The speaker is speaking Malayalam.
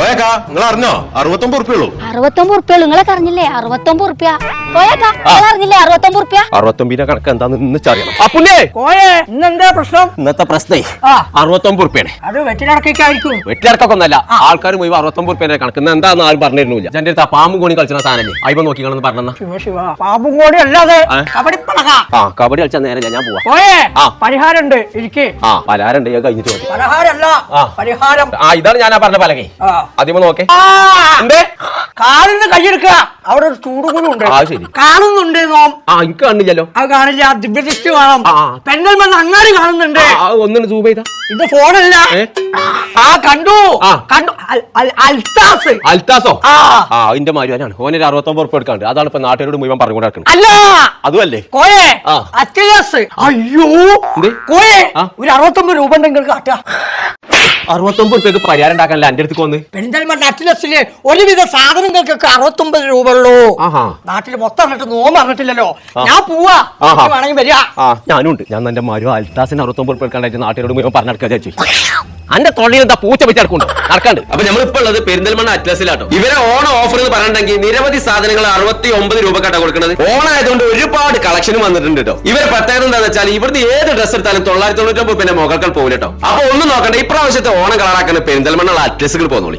പോയേക്കാ. നിങ്ങൾ അറിഞ്ഞോ അറുപത്തൊമ്പത് ഉറുപ്പിയുള്ളൂ അറുപത്തൊമ്പത് ഉറുപ്പ്യ നിങ്ങളൊക്കെ അറിഞ്ഞില്ലേ അറുപത്തൊമ്പത് ഉറുപ്പ്യ. പോയേക്കാ. നിങ്ങൾ അറിഞ്ഞില്ലേ? അറുപത്തൊമ്പത് ഉറുപ്പ്യ? അറുപത്തൊമ്പതിന്റെ കണക്ക് എന്താന്ന് ഇന്നിച്ചറിയണം ആ അപ്പുണ്ണേ കോയെ ഇന്നെന്താ പ്രശ്നം? ഇന്നത്തെ പ്രശ്നേ അറുപത്തൊമ്പത് ഉറുപ്പിയാണ് അത് വെറ്റിലടക്കായിരിക്കും വെട്ടിയിറക്കൊക്കെ ഒന്നല്ല ആൾക്കാർ മുഴുവൻ അറുപത്തൊമ്പത് ഉറുപ്പിന്റെ കണക്ക്. ഇന്ന് എന്താന്ന് ആരും പറഞ്ഞിരുന്നില്ല. എന്റെ അടുത്ത് പാമ്പും കോണി കളിച്ചിരുന്ന സാധനല്ലേ? അയ്യോ നോക്കിക്കണെന്ന് പറഞ്ഞ ശിവ ശിവ. പാമ്പും കൂടി അല്ലാതെ കബഡി ആ കബഡി കളിച്ചാൽ നേരം ഞാൻ പോവാ. കോയെ ആ. പരിഹാരമുണ്ട്. ഇരിക്കേ. ആ പലഹാരം ഞാൻ കഴിഞ്ഞിട്ട് പരിഹാരം. ആ ഇതാണ് ഞാൻ പറഞ്ഞ പലകൈ. ആ. ആദ്യമേ നോക്കേ. എന്തേ? കാലിന്ന് കൈയെടുക്കുക. അവിടെ ഒരു ചൂടുകുലുണ്ട് ആ, ശരി. കാണുന്നുണ്ട് നോം ആ എനിക്ക് കണ്ടില്ലല്ലോ അത് കാണില്ല. ദിവ്യദൃഷ്ടി കാണാം. ആ. പെണ്ണൽ അങ്ങാടി കാണുന്നുണ്ട്. ആ ഒന്നും സൂം ചെയ്താ. ഇത് ഫോണല്ല. ഏ? ആ കണ്ടു. ആ. കണ്ടു. അൽ- അൽ- അൽത്താസ്. അൽത്താസോ? ആ. ആ അതിന്റെ മാരുവാനാണ്. ഓനൊരു അറുപത്തൊമ്പത് ഉറുപ്പ് എടുക്കാണ്ട്. അതാണ് ഇപ്പൊ നാട്ടുകാരോട് മുഴുവൻ പറഞ്ഞുകൊണ്ട് കൊടുക്കുന്നത് അല്ല. അതുമല്ലേ? കോയെ? ആ. അയ്യോ. എന്ത്? കോയെ? ആ. ഒരു അറുപത്തൊമ്പത് രൂപ ഉണ്ടെങ്കിൽ കാട്ടുക അറുപത്തൊമ്പത് രൂപക്ക് പരിഹാരം ഉണ്ടാക്കാനല്ല എന്റെ അടുത്ത് വന്ന്? പെരിന്തൽമണ്ണ അറ്റ്ലസിലെ ഒരുവിധ സാധനങ്ങൾക്കൊക്കെ അറുപത്തൊമ്പത് രൂപ ഉള്ളൂ. ആഹാ. നാട്ടിൽ മൊത്തം പറഞ്ഞിട്ട് നോമ്പ് പറഞ്ഞിട്ടില്ലല്ലോ. ഞാൻ പോവാ. ആഹാ. എനിക്ക് വേണമെങ്കിൽ വരിക ആ ഞാനും ഉണ്ട്. ഞാൻ എന്റെ മാരും അൽത്താസിന് അറുപത്തൊമ്പത് രൂപ എടുക്കാണ്ടായിട്ട് നാട്ടിലോട് മുഴുവൻ പറഞ്ഞു നടക്കുക ചേച്ചി അന്റെ തൊള്ളിയിൽ എന്താ പൂച്ച വെച്ച് നടക്കുന്നുണ്ടോ? നടക്കാണ്ട്. അപ്പൊ നമ്മളിപ്പോ ഉള്ളത് പെരിന്തൽമണ്ണ അറ്റ്ലസിലാട്ടോ. ഇവരെ ഓണ ഓഫർ എന്ന് പറഞ്ഞിട്ടുണ്ടെങ്കിൽ നിരവധി സാധനങ്ങൾ അറുപത്തി ഒമ്പത് രൂപക്കാട്ടോ കൊടുക്കുന്നത് ഓണായതുകൊണ്ട് ഒരുപാട് കളക്ഷൻ വന്നിട്ടുണ്ട് കേട്ടോ ഇവരെ പ്രത്യേകത എന്താണെന്ന് വെച്ചാൽ ഇവിടുന്ന് ഏത് ഡ്രസ്സ് എടുത്താലും തൊള്ളായിരത്തി തൊണ്ണൂറ്റി ഒമ്പത് പിന്നെ മുകൾക്കൾ പോകില്ല അപ്പൊ ഒന്നും നോക്കണ്ട ഇപ്രാവശ്യത്തെ ഓണം കളറാക്കുന്ന പെരിന്തൽമണ്ണ അറ്റ്ലസുകൾ പോന്നോളി.